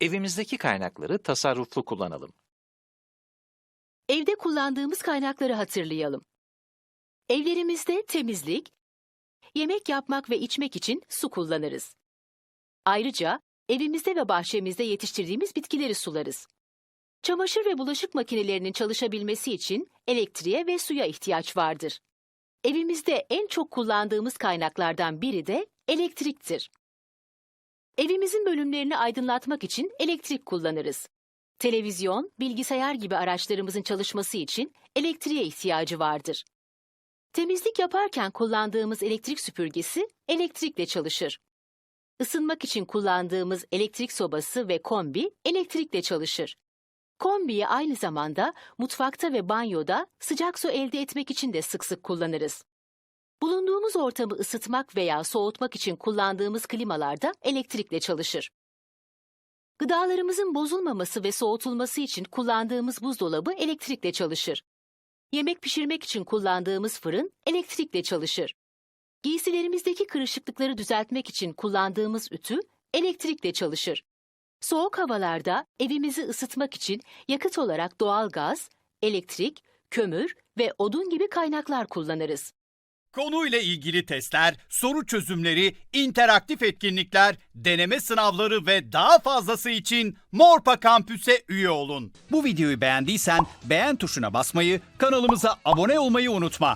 Evimizdeki kaynakları tasarruflu kullanalım. Evde kullandığımız kaynakları hatırlayalım. Evlerimizde temizlik, yemek yapmak ve içmek için su kullanırız. Ayrıca evimizde ve bahçemizde yetiştirdiğimiz bitkileri sularız. Çamaşır ve bulaşık makinelerinin çalışabilmesi için elektriğe ve suya ihtiyaç vardır. Evimizde en çok kullandığımız kaynaklardan biri de elektriktir. Evimizin bölümlerini aydınlatmak için elektrik kullanırız. Televizyon, bilgisayar gibi araçlarımızın çalışması için elektriğe ihtiyacı vardır. Temizlik yaparken kullandığımız elektrik süpürgesi elektrikle çalışır. Isınmak için kullandığımız elektrik sobası ve kombi elektrikle çalışır. Kombiyi aynı zamanda mutfakta ve banyoda sıcak su elde etmek için de sık sık kullanırız. Bulunduğumuz ortamı ısıtmak veya soğutmak için kullandığımız klimalar da elektrikle çalışır. Gıdalarımızın bozulmaması ve soğutulması için kullandığımız buzdolabı elektrikle çalışır. Yemek pişirmek için kullandığımız fırın elektrikle çalışır. Giysilerimizdeki kırışıklıkları düzeltmek için kullandığımız ütü elektrikle çalışır. Soğuk havalarda evimizi ısıtmak için yakıt olarak doğalgaz, elektrik, kömür ve odun gibi kaynaklar kullanırız. Konuyla ilgili testler, soru çözümleri, interaktif etkinlikler, deneme sınavları ve daha fazlası için Morpa Kampüs'e üye olun. Bu videoyu beğendiysen beğen tuşuna basmayı, kanalımıza abone olmayı unutma.